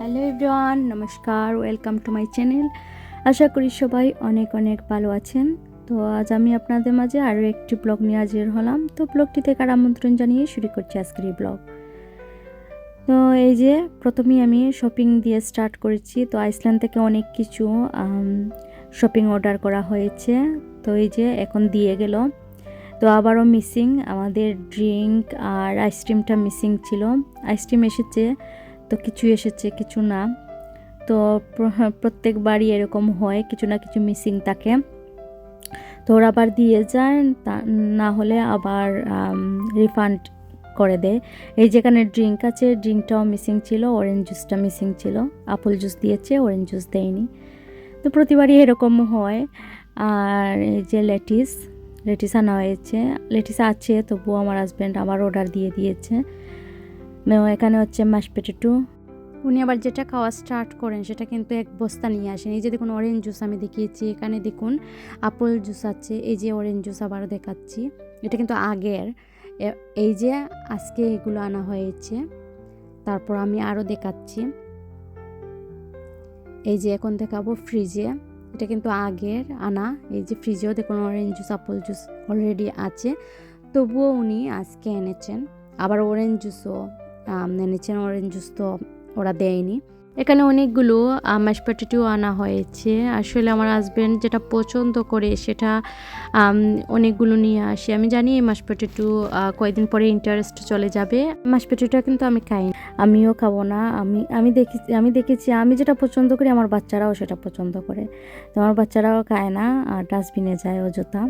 Hello everyone, নমস্কার, welcome to my channel. আশা করি সবাই অনেক অনেক ভালো আছেন। তো আজ আমি আপনাদের মাঝে আরও একটি ব্লগ নিয়ে হাজির হলাম। তো ব্লগটি থেকে আমন্ত্রণ জানিয়ে শুরু করছি আজকের এই ব্লগ। তো এই যে প্রথমেই আমি শপিং দিয়ে স্টার্ট করেছি। তো আইসল্যান্ড থেকে অনেক কিছু শপিং অর্ডার করা হয়েছে। তো এই যে এখন দিয়ে গেল। তো আবারও মিসিং আমাদের ড্রিঙ্ক আর আইসক্রিমটা মিসিং ছিল। আইসক্রিম এসেছে তো কিছু এসেছে, কিছু না। তো প্র- প্রত্যেকবারই এরকম হয়, কিছু না কিছু মিসিং থাকে। তো ওরা আবার দিয়ে যায় না হলে আবার রিফান্ড করে দেয়। এই যেখানে ড্রিঙ্ক আছে ড্রিঙ্কটাও মিসিং ছিল অরেঞ্জ জুসটা মিসিং ছিল। আপেল জুস দিয়েছে অরেঞ্জ জুস দেয়নি। তো প্রতিবারই এরকম হয়। আর এই যে লেটিস লেটিস আনা হয়েছে। লেটিস আছে, তবুও আমার হাজব্যান্ড আবার অর্ডার দিয়ে দিয়েছে। এখানে হচ্ছে মাস পেটেটু উনি আবার যেটা খাওয়া স্টার্ট করেন, সেটা কিন্তু এক বস্তা নিয়ে আসেন। এই যে দেখুন অরেঞ্জ জুস আমি দেখিয়েছি। এখানে দেখুন আপেল জুস আছে, এই যে অরেঞ্জ জুস আবার দেখাচ্ছি। এটা কিন্তু আগের। এই যে আজকে এগুলো আনা হয়েছে। তারপর আমি আরও দেখাচ্ছি। এই যে এখন দেখাবো ফ্রিজে এটা কিন্তু আগের আনা। এই যে ফ্রিজেও দেখুন orange juice apple juice already আছে। তবুও উনি আজকে এনেছেন। আবার অরেঞ্জ জুসও এনেছেন অরেঞ্জ জুস তো ওরা দেয়নি। এখানে অনেকগুলো ম্যাশ পটেটো আনা হয়েছে। আসলে আমার হাজব্যান্ড যেটা পছন্দ করে সেটা অনেকগুলো নিয়ে আসে। আমি জানি এই মাস পটেটো কয়েকদিন পরে ইন্টারেস্ট চলে যাবে। মাস পটেটোটা কিন্তু আমি খাই। আমিও খাব না। আমি আমি দেখি, আমি দেখেছি, আমি যেটা পছন্দ করি আমার বাচ্চারাও সেটা পছন্দ করে। তো আমার বাচ্চারাও খায় না, আর ডাস্টবিনে যায় অযথা।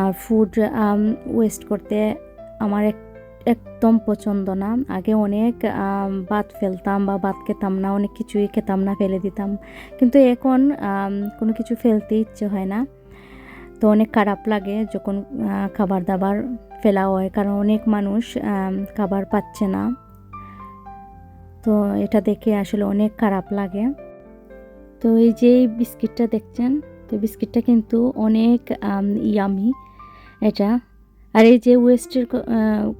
আর ফুড ওয়েস্ট করতে আমার এক একদম পছন্দ না। আগে অনেক ভাত ফেলতাম বা ভাত খেতাম না, অনেক কিছুই খেতাম না, ফেলে দিতাম। কিন্তু এখন কোনো কিছু ফেলতে ইচ্ছে হয় না। তো অনেক খারাপ লাগে যখন খাবার দাবার ফেলা হয়, কারণ অনেক মানুষ খাবার পাচ্ছে না। তো এটা দেখে আসলে অনেক খারাপ লাগে। তো এই যে বিস্কিটটা দেখছেন, তো বিস্কিটটা কিন্তু অনেক ইয়ামি এটা। আর এই যে ওয়েস্টের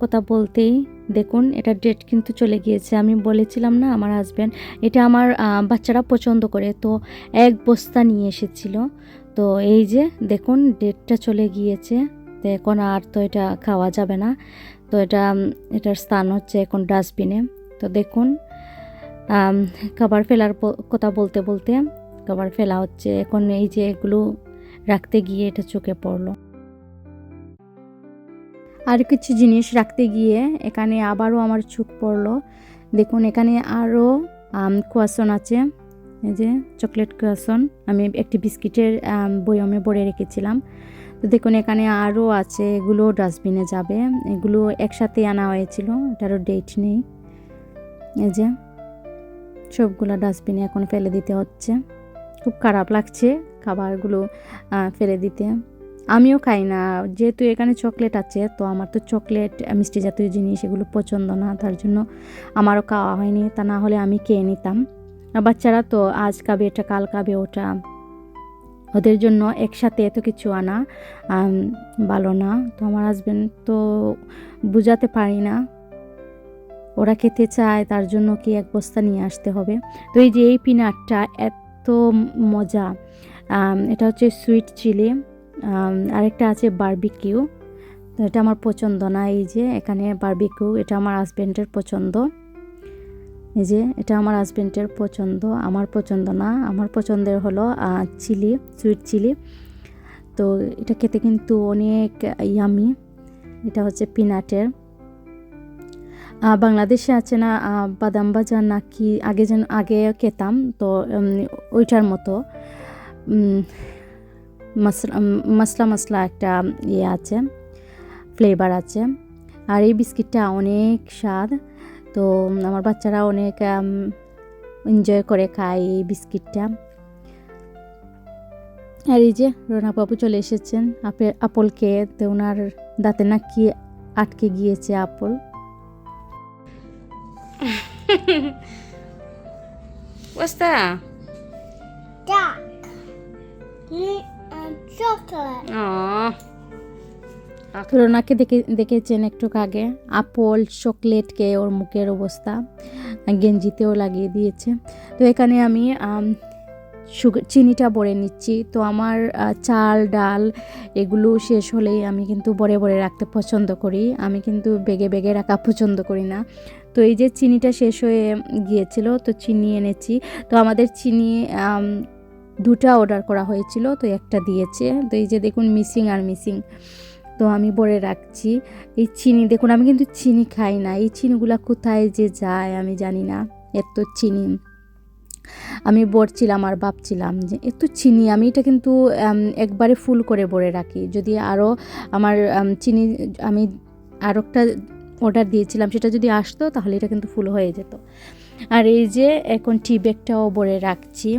কথা বলতেই দেখুন, এটা ডেট কিন্তু চলে গিয়েছে। আমি বলেছিলাম না, আমার হাজব্যান্ড এটা আমার বাচ্চারা পছন্দ করে। তো এক বস্তা নিয়ে এসেছিল। তো এই যে দেখুন ডেটটা চলে গিয়েছে। তো এখন আর তো এটা খাওয়া যাবে না। তো এটা এটার স্থান হচ্ছে এখন ডাস্টবিনে তো দেখুন খাবার ফেলার কথা বলতে বলতে, খাবার ফেলা হচ্ছে। এখন এই যে এগুলো রাখতে গিয়ে এটা চোখে পড়ল। আর কিছু জিনিস রাখতে গিয়ে এখানে আবারও আমার চোখ পড়ল। দেখুন, এখানে আরও কোয়াশন আছে। এই যে চকলেট কোয়াশন, আমি একটি বিস্কিটের বয়মে ভরে রেখেছিলাম। তো দেখুন, এখানে আরও আছে, এগুলো ডাস্টবিনে যাবে। এগুলো একসাথে আনা হয়েছিল, এটারও ডেট নেই। এই যে সবগুলো ডাস্টবিনে এখন ফেলে দিতে হচ্ছে। খুব খারাপ লাগছে খাবারগুলো ফেলে দিতে। আমিও খাই না। যেহেতু এখানে চকলেট আছে, তো আমার তো চকলেট মিষ্টি জাতীয় জিনিস এগুলো পছন্দ না। তার জন্য আমারও খাওয়া হয়নি, তা না হলে আমি খেয়ে নিতাম। বাচ্চারা তো আজ খাবে, এটা কাল খাবে, ওটা ওদের জন্য একসাথে এত কিছু আনা ভালো না। তো আমার হাজব্যান্ড তো বুঝাতে পারি না। ওরা খেতে চায়, তার জন্য কি এক বস্তা নিয়ে আসতে হবে? তো এই যে এই পিনাটটা এত মজা এটা হচ্ছে সুইট চিলি আরেকটা আছে বার্বিকিউ তো এটা আমার পছন্দ না, এই যে এখানে বার্বিকিউ এটা আমার হাজব্যান্ডের পছন্দ। এই যে এটা আমার হাজব্যান্ডের পছন্দ, আমার পছন্দ না। আমার পছন্দের হলো চিলি সুইট চিলি তো এটা খেতে কিন্তু অনেক ইয়ামি এটা হচ্ছে পিনাটের বাংলাদেশে আছে না বাদাম ভাজা নাকি আগে যেন, আগে খেতাম, তো ওইটার মতো। মশলা মশলা মশলা একটা ইয়ে আছে ফ্লেভার আছে। আর এই বিস্কিটটা অনেক স্বাদ। তো আমার বাচ্চারা অনেক এনজয় করে খায় এই বিস্কিটটা। আর এই যে রোনা বাবু চলে এসেছেন আপেল আপল খেয়ে তো ওনার দাঁতে নাকি আটকে গিয়েছে আপল। What's that? duck, chocolate. রোনাকে দেখে দেখেছেন একটু আগে? আপল চকলেট খেয়ে ওর মুখের অবস্থা গেঞ্জিতেও লাগিয়ে দিয়েছে। তো এখানে আমি সুগার চিনিটা ভরে নিচ্ছি। তো আমার চাল ডাল এগুলো শেষ হলেই আমি কিন্তু ভরে ভরে রাখতে পছন্দ করি। আমি কিন্তু বেগে বেগে রাখা পছন্দ করি না। তো এই যে চিনিটা শেষ হয়ে গিয়েছিল তো চিনি এনেছি। তো আমাদের চিনি দুটা অর্ডার করা হয়েছিল, তো একটা দিয়েছে। তো এই যে দেখুন মিসিং আর মিসিং তো আমি ভরে রাখছি। এই চিনি দেখুন, আমি কিন্তু চিনি খাই না। এই চিনিগুলো কোথায় যে যায় আমি জানি না। এত চিনি। আমি বলছিলাম আর ভাবছিলাম যে এত চিনি। আমি এটা কিন্তু একবারে ফুল করে ভরে রাখি। যদি আরও আমার চিনি, আমি আরও একটা অর্ডার দিয়েছিলাম, সেটা যদি আসতো তাহলে এটা কিন্তু ফুল হয়ে যেত। আর এই যে এখন টি ব্যাগটাও ভরে রাখছি।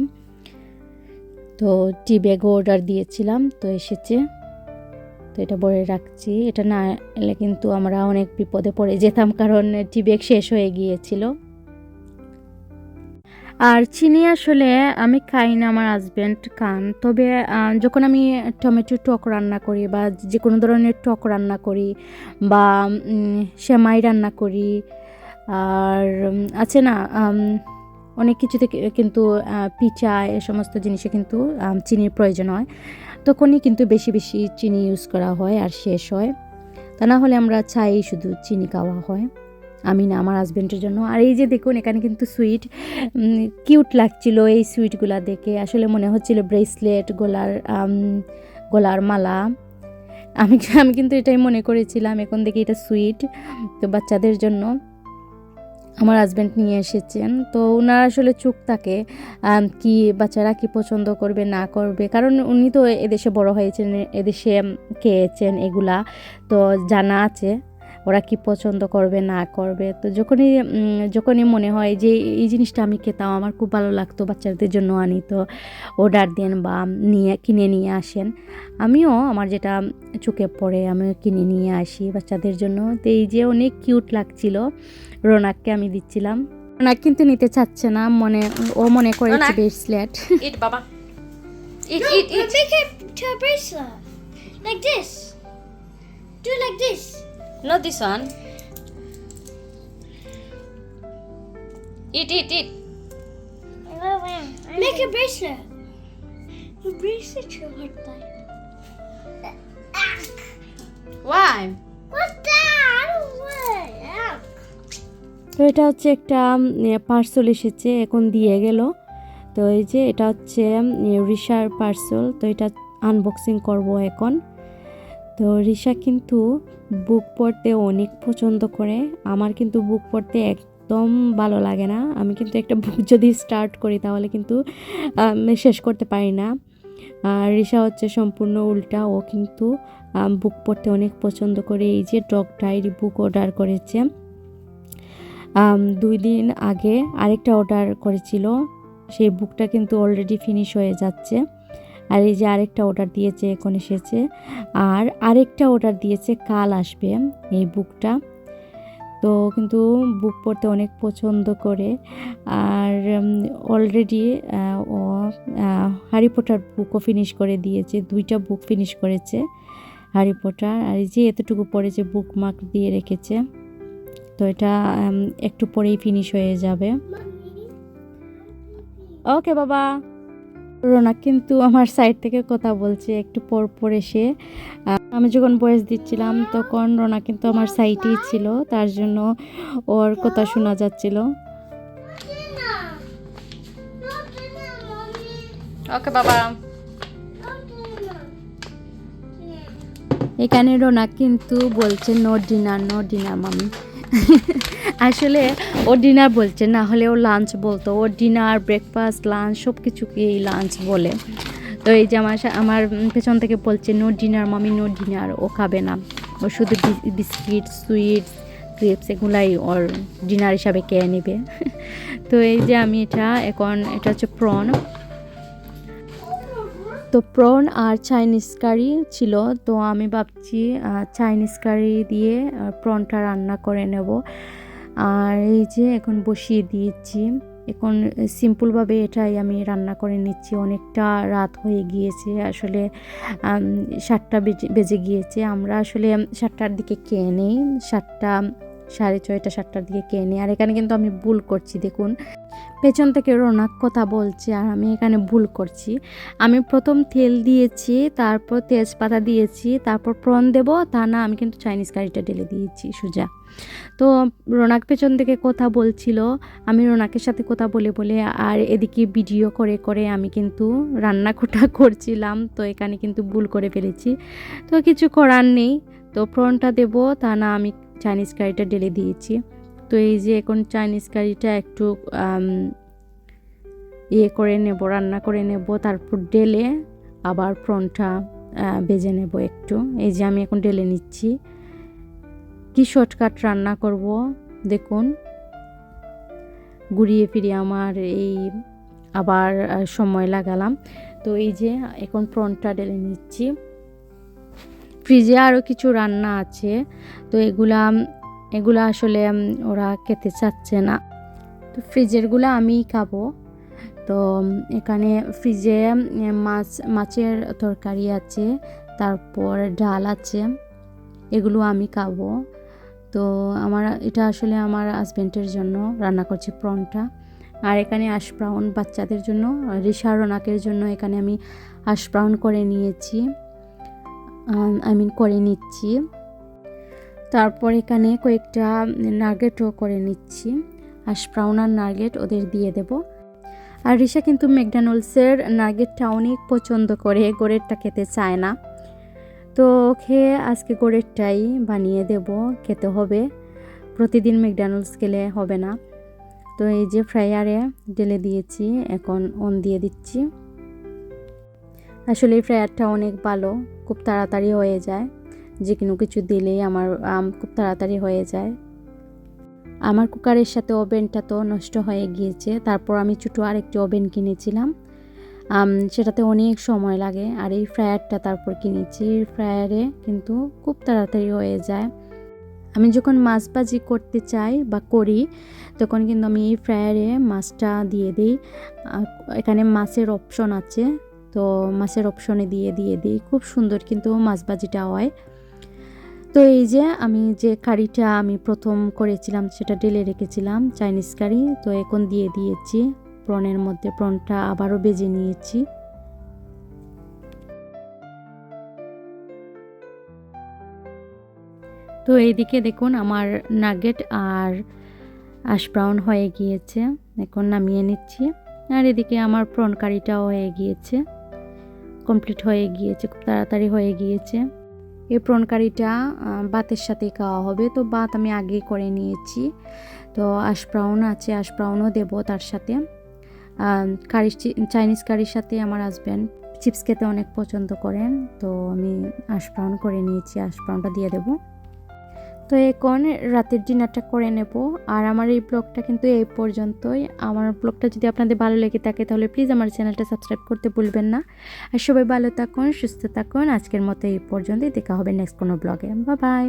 তো টি ব্যাগও অর্ডার দিয়েছিলাম, তো এসেছে। তো এটা বলে রাখছি, এটা না এলে কিন্তু আমরা অনেক বিপদে পড়ে যেতাম, কারণ টি ব্যাগ শেষ হয়ে গিয়েছিল। আর চিনি আসলে আমি খাই না আমার হাজব্যান্ড খান, তবে যখন আমি টমেটো টক রান্না করি বা যে কোনো ধরনের টক রান্না করি বা সেমাই রান্না করি, আর আছে না অনেক কিছুতে কিন্তু পিঠা এ সমস্ত জিনিসে কিন্তু চিনির প্রয়োজন হয়। তখনই কিন্তু বেশি বেশি চিনি ইউজ করা হয় আর শেষ হয়। তা না হলে আমরা চাই শুধু চিনি খাওয়া হয়। আমি না, আমার হাজব্যান্ডের জন্য। আর এই যে দেখুন, এখানে কিন্তু সুইট কিউট লাগছিল এই সুইটগুলা দেখে। আসলে মনে হচ্ছিল ব্রেসলেট গলার গলার মালা। আমি আমি কিন্তু এটাই মনে করেছিলাম, এখন দেখি এটা সুইট তো বাচ্চাদের জন্য। আমার হাজব্যান্ড নিয়ে এসেছেন। তো ওনার আসলে চুপ থাকে কি বাচ্চারা কি পছন্দ করবে, না করবে। কারণ উনি তো এদেশে বড় হয়েছেন, এদেশে খেয়েছেন এগুলা। তো জানা আছে। ওরা কি পছন্দ করবে না করবে তো যখনই যখনই মনে হয় যে এই জিনিসটা আমি খেতাম আমার খুব ভালো লাগতো বাচ্চাদের জন্য আনি তো অর্ডার দেন বা নিয়ে কিনে নিয়ে আসেন আমিও আমার যেটা চোখে পড়ে আমিও কিনে নিয়ে আসি বাচ্চাদের জন্য তো এই যে অনেক কিউট লাগছিল রোনাককে আমি দিচ্ছিলাম রোনাক কিন্তু নিতে চাচ্ছে না মনে ও মনে করেছে। Bracelet a bracelet. Like this. Do like this. not this one. Eat, eat, eat. Make a bracelet. A bracelet should hurt that. Why? তো এটা হচ্ছে একটা পার্সল এসেছে এখন দিয়ে গেল তো এই যে এটা হচ্ছে রিসার পার্সল তো এটা আনবক্সিং করব এখন তো রিসা কিন্তু বুক পড়তে অনেক পছন্দ করে। আমার কিন্তু বুক পড়তে একদম ভালো লাগে না। আমি কিন্তু একটা বুক যদি স্টার্ট করি তাহলে কিন্তু শেষ করতে পারি না। আর রিশা হচ্ছে সম্পূর্ণ উল্টা। ও কিন্তু বুক পড়তে অনেক পছন্দ করে। এই যে ডগ ডায়েরি বুক অর্ডার করেছে। দুই দিন আগে আরেকটা অর্ডার করেছিল। সেই বুকটা কিন্তু অলরেডি ফিনিশ হয়ে যাচ্ছে। আর এই যে আরেকটা অর্ডার দিয়েছে এখন এসেছে। আর আরেকটা অর্ডার দিয়েছে কাল আসবে এই বুকটা তো কিন্তু বুক পড়তে অনেক পছন্দ করে। আর অলরেডি ও হ্যারি পটার বুকও ফিনিশ করে দিয়েছে দুইটা বুক ফিনিশ করেছে হ্যারি পটার আর এই যে এতটুকু পড়েছে বুক মার্ক দিয়ে রেখেছে তো এটা একটু পরেই ফিনিশ হয়ে যাবে। ওকে বাবা। রোনা কিন্তু আমার সাইড থেকে কথা বলছে একটু পর পর এসে আমি যখন বয়স দিচ্ছিলাম তখন রোনা কিন্তু আমার সাইডেই ছিল তার জন্য ওর কথা শোনা যাচ্ছিল. No dinner. এখানে রোনা কিন্তু বলছে নো ডিনার নো ডিনার মামি আসলে ও ডিনার বলছে, না হলে ও লাঞ্চ বলতো। ও ডিনার ব্রেকফাস্ট লাঞ্চ সব কিছুকেই লাঞ্চ বলে। তো এই যে আমার আমার পেছন থেকে বলছে নো ডিনার মামি নো ডিনার ও খাবে না। ও শুধু বিস্কিট সুইটস ক্রিপস এগুলাই ওর ডিনার হিসাবে খেয়ে নেবে। তো এই যে আমি এটা এখন, এটা হচ্ছে প্রন তো প্রন আর চাইনিজ কারি ছিল, তো আমি ভাবছি চাইনিজ কারি দিয়ে প্রনটা রান্না করে নেব। আর এই যে এখন বসিয়ে দিয়েছি। এখন সিম্পলভাবে এটাই আমি রান্না করে নিচ্ছি। অনেকটা রাত হয়ে গিয়েছে, আসলে সাতটা বেজে বেজে গিয়েছে। আমরা আসলে সাতটার দিকে খেয়ে নেই। সাতটা সাড়ে ছয়টা, সাতটার দিকে খেয়ে নিই আর এখানে কিন্তু আমি ভুল করছি, দেখুন। পেছন থেকে রোনাক কথা বলছে আর আমি এখানে ভুল করছি। আমি প্রথম তেল দিয়েছি, তারপর তেজপাতা দিয়েছি, তারপর প্রন দেব, তা না, আমি কিন্তু চাইনিজ কারিটা ঢেলে দিয়েছি, সুজা। তো রোনাক পেছন থেকে কথা বলছিল, আমি রোনাকের সাথে কথা বলে বলে আর এদিকে ভিডিও করে করে আমি কিন্তু রান্না কোটা করছিলাম, তো এখানে কিন্তু ভুল করে ফেলেছি। তো কিছু করার নেই, তো প্রনটা দেবো, তা না, আমি চাইনিজ কারিটা ঢেলে দিয়েছি। তো এই যে এখন চাইনিজ কারিটা একটু ইয়ে করে নেব রান্না করে নেব তারপর ডেলে আবার প্রনটা আহ, ভেজে নেব একটু। এই যে আমি এখন ডেলে নিচ্ছি। কি শর্টকাট রান্না করব দেখুন। ঘুরিয়ে ফিরিয়ে আমার এই আবার সময় লাগালাম। তো এই যে এখন প্রনটা ডেলে নিচ্ছি। ফ্রিজে আরও কিছু রান্না আছে। তো এগুলা এগুলা আসলে ওরা খেতে চাচ্ছে না। তো ফ্রিজেরগুলো আমিই খাব। তো এখানে ফ্রিজে মাছ, মাছের তরকারি আছে, তারপর ডাল আছে, এগুলো আমি খাব। তো আমার, এটা আসলে আমার হাজব্যান্ডের জন্য রান্না করছি প্রনটা। আর এখানে আশপ্রাউন বাচ্চাদের জন্য রিসা রোনাকের জন্য এখানে আমি আশপ্রাউন করে নিয়েছি। আই মিন করে নিচ্ছি। তারপর এখানে কয়েকটা নাগেটও করে নিচ্ছি। আর ব্রাউন আর নাগেট ওদের দিয়ে দেব। আর রিসা কিন্তু ম্যাকডোনাল্ডসের নাগেটটা অনেক পছন্দ করে, গোড়েরটা খেতে চায় না। তো ওকে আজকে গোড়েরটাই বানিয়ে দেব, খেতে হবে। প্রতিদিন ম্যাকডোনাল্ডস গেলে হবে না। তো এই যে ফ্রায়ারে ঢেলে দিয়েছি, এখন অন দিয়ে দিচ্ছি। আসলে এই ফ্রায়ারটা অনেক ভালো খুব তাড়াতাড়ি হয়ে যায়। যে কোনো কিছু দিলেই আমার আম, খুব তাড়াতাড়ি হয়ে যায়। আমার কুকারের সাথে ওভেনটা তো নষ্ট হয়ে গিয়েছে তারপর আমি ছোটো আরেকটি ওভেন কিনেছিলাম। সেটাতে অনেক সময় লাগে আর এই ফ্রায়ারটা তারপর কিনেছি। ফ্রায়ারে কিন্তু খুব তাড়াতাড়ি হয়ে যায়। আমি যখন মাছ ভাজি করতে চাই বা করি তখন কিন্তু আমি এই ফ্রায়ারে মাছটা দিয়ে দিই। এখানে মাছের অপশন আছে তো মাছের অপশনে দিয়ে দিয়ে দিই খুব সুন্দর কিন্তু মাছ ভাজিটা হয়। তো এই যে আমি যে কারিটা আমি প্রথম করেছিলাম সেটা ঢেলে রেখেছিলাম চাইনিজ কারি। তো এখন দিয়ে দিয়েছি প্রনের মধ্যে প্রনটা আবারও বেজে নিয়েছি। তো এইদিকে দেখুন আমার নাগেট আর আশ ব্রাউন হয়ে গিয়েছে, এখন নামিয়ে নিচ্ছি। আর এদিকে আমার প্রন কারিটাও হয়ে গিয়েছে। কমপ্লিট হয়ে গিয়েছে, খুব তাড়াতাড়ি হয়ে গিয়েছে। এই প্রন বাতের সাথে খাওয়া হবে। তো বাত আমি আগেই করে নিয়েছি। তো আশপ্রাউন আছে আশপ্রাউনও দেবো তার সাথে। কারি চাইনিজ কারির সাথে আমার হাজব্যান্ড চিপস খেতে অনেক পছন্দ করেন। তো আমি আশপ্রাউন করে নিয়েছি আশপ্রাউনটা দিয়ে দেবো। তো এখন রাতের ডিনারটা করে নেব। আর আমার এই ব্লগটা কিন্তু এই পর্যন্তই। আমার ব্লগটা যদি আপনাদের ভালো লেগে থাকে, তাহলে প্লিজ আমার চ্যানেলটা সাবস্ক্রাইব করতে ভুলবেন না। আর সবাই ভালো থাকুন, সুস্থ থাকুন। আজকের মতো এই পর্যন্তই। দেখা হবে নেক্সট কোনো ব্লগে বা বাই